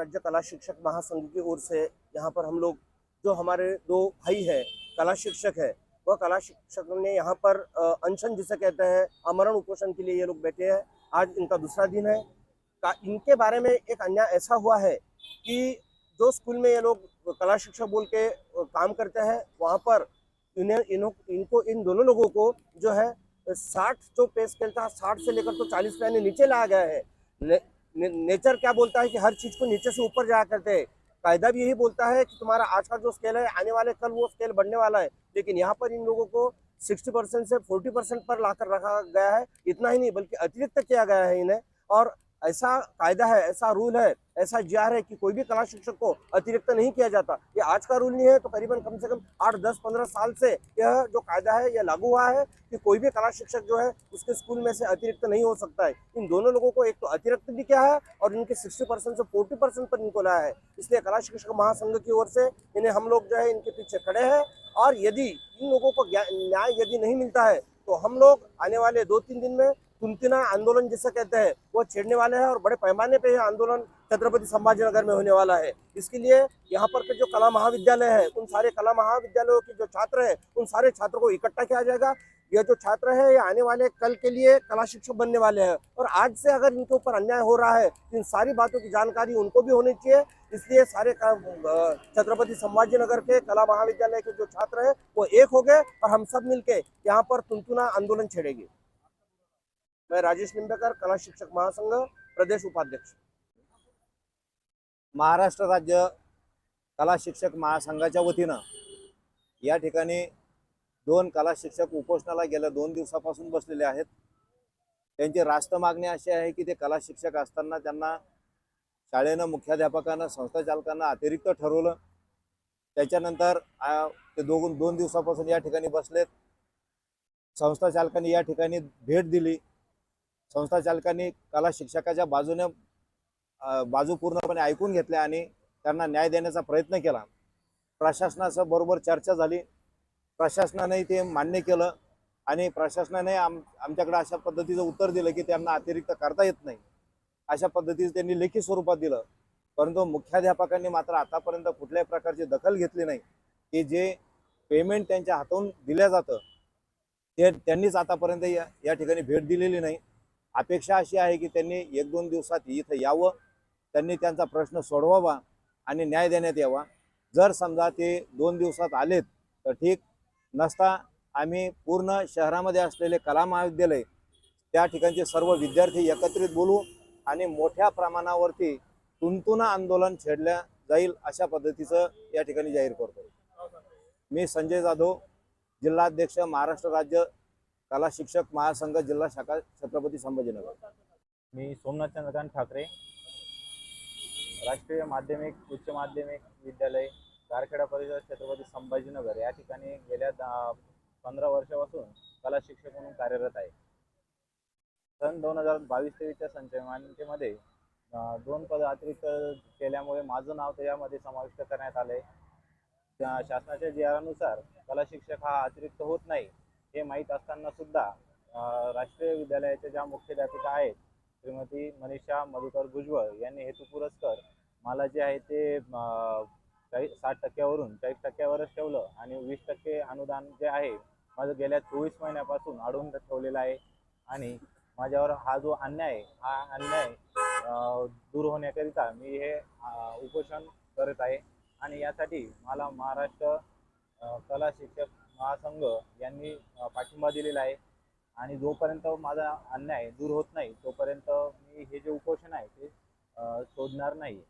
राज्य कला शिक्षक महासंघ की ओर से यहाँ पर हम लोग, जो हमारे दो भाई है, कला शिक्षक है, वह कला शिक्षक ने यहाँ पर अनशन जिसे कहते हैं अमरण उपोषण के लिए ये लोग बैठे हैं। आज इनका दूसरा दिन है। का, इनके बारे में एक अन्याय ऐसा हुआ है कि जो स्कूल में ये लोग कला शिक्षक बोल के काम करते हैं, वहाँ पर इन्हें इन्हों इनको, इन दोनों लोगों को जो है, साठ जो पे स्केल था साठ से लेकर तो चालीस पे नीचे लाया गया है। ने, नेचर क्या बोलता है कि हर चीज़ को नीचे से ऊपर जाया करते हैं। कायदा भी यही बोलता है कि तुम्हारा आज का जो स्केल है आने वाले कल वो स्केल बढ़ने वाला है। लेकिन यहाँ पर इन लोगों को सिक्सटी परसेंट से फोर्टी परसेंट पर लाकर रखा गया है। इतना ही नहीं बल्कि अतिरिक्त किया गया है इन्हें। और ऐसा कायदा है, ऐसा रूल है, ऐसा जार है कि कोई भी कला शिक्षक को अतिरिक्त नहीं किया जाता। ये आज का रूल नहीं है तो करीबन कम से कम आठ, दस, पंद्रह साल से यह जो कायदा है, यह लागू हुआ है कि कोई भी कला शिक्षक जो है, उसके स्कूल में से अतिरिक्त नहीं हो सकता है। इन दोनों लोगों को एक तो अतिरिक्त भी किया है और इनके सिक्सटी परसेंट से फोर्टी परसेंट पर इनको लाया है। इसलिए कला शिक्षक महासंघ की ओर से इन्हें हम लोग जो है, इनके पीछे खड़े हैं और यदि इन लोगों को न्याय यदि नहीं मिलता है तो हम लोग आने वाले दो तीन दिन में तुंतिना आंदोलन जिसे कहते हैं, वो छेड़ने वाले हैं और बड़े पैमाने पे यह आंदोलन छत्रपति संभाजीनगर में होने वाला है। इसके लिए यहाँ पर के जो कला महाविद्यालय है, उन सारे कला महाविद्यालयों के जो छात्र हैं, उन सारे छात्रों को इकट्ठा किया जाएगा। ये जो छात्र है, ये आने वाले कल के लिए कला शिक्षक बनने वाले हैं। और आज से अगर इनके ऊपर अन्याय हो रहा है इन सारी बातों की जानकारी उनको भी होनी चाहिए। इसलिए सारे छत्रपति संभाजीनगर के कला महाविद्यालय के जो छात्र हैं, वो एक हो गए और हम सब मिलके यहाँ पर तुंतुना आंदोलन छेड़ेंगे। मैं राजेश निंबेकर कला शिक्षक महासंघ प्रदेश उपाध्यक्ष। महाराष्ट्र राज्य कला शिक्षक महासंघाच्या वतीनं या ठिकाणी दोन कला शिक्षक उपोषणाला गेल्या दोन दिवसापासून बसलेले आहेत. त्यांची रास्त मागणी अशी आहे की ते कला शिक्षक असताना त्यांना शाळेनं मुख्याध्यापकानं संस्थाचालकांना अतिरिक्त ठरवलं. त्याच्यानंतर ते दोन दोन दिवसापासून या ठिकाणी बसलेत. संस्थाचालकांनी या ठिकाणी भेट दिली. संस्थाचालकांनी कला शिक्षकाच्या बाजूने बाजू पूर्णपणे ऐकून घेतल्या आणि त्यांना न्याय देण्याचा प्रयत्न केला. प्रशासनासह बरोबर चर्चा झाली. प्रशासनाने ते मान्य केलं आणि प्रशासनाने आम आमच्याकडे अशा पद्धतीचं उत्तर दिलं की त्यांना अतिरिक्त करता येत नाही. अशा पद्धतीचं त्यांनी लेखी स्वरूपात दिलं. परंतु मुख्याध्यापकांनी मात्र आतापर्यंत कुठल्याही प्रकारची दखल घेतली नाही. की जे पेमेंट त्यांच्या हातून दिलं जातं ते त्यांनीच आतापर्यंत या या ठिकाणी भेट दिलेली नाही. अपेक्षा अशी आहे की त्यांनी एक दोन दिवसात इथं यावं त्यांनी त्यांचा प्रश्न सोडवावा आणि न्याय देण्यात यावा. जर समजा ते दोन दिवसात आलेत तर ठीक. नसता आम्ही पूर्ण शहरामध्ये असलेले कला महाविद्यालय त्या ठिकाणचे सर्व विद्यार्थी एकत्रित बोलू आणि मोठ्या प्रमाणावरती तुंतुना आंदोलन छेडल्या जाईल अशा पद्धतीचं या ठिकाणी जाहीर करतो. मी संजय जाधव जिल्हाध्यक्ष महाराष्ट्र राज्य कला शिक्षक महासंघ जिल्हा शाखा छत्रपती संभाजीनगर. मी सोमनाथ चंद्रकांत ठाकरे राष्ट्रीय माध्यमिक उच्च माध्यमिक विद्यालय गारखेडा परिसर छत्रपती संभाजीनगर. या ठिकाणी गेल्या दहा पंधरा वर्षापासून कला शिक्षक म्हणून कार्यरत आहे. सन दोन हजार बावीस तेवीसच्या संचयमानिकेमध्ये दोन पद अतिरिक्त केल्यामुळे माझं नाव त्याच्यामध्ये समाविष्ट करण्यात आले शासनाच्या जी आरानुसार कला शिक्षक हा अतिरिक्त होत नाही. हे माहीत असताना सुद्धा राष्ट्रीय विद्यालयाच्या ज्या मुख्याध्यापिका आहेत श्रीमती मनीषा मधुकर भुजबळ यांनी हेतू पुरस्कर मला जे आहे ते चाळीस साठ टक्क्यावरून चाळीस टक्क्यावरच ठेवलं आणि वीस टक्के अनुदान जे आहे माझं गेल्या चोवीस महिन्यापासून अडवून ठेवलेलं आहे. आणि माझ्यावर हा जो अन्याय आहे, हा अन्याय दूर होण्याकरिता मी हे उपोषण करत आहे. आणि यासाठी मला महाराष्ट्र कला शिक्षक महासंघ यांनी पाठिंबा दिलेला आहे. आणि जोपर्यंत माझा अन्याय दूर होत नाही तोपर्यंत मी हे जे उपोषण आहे ते सोडणार नाही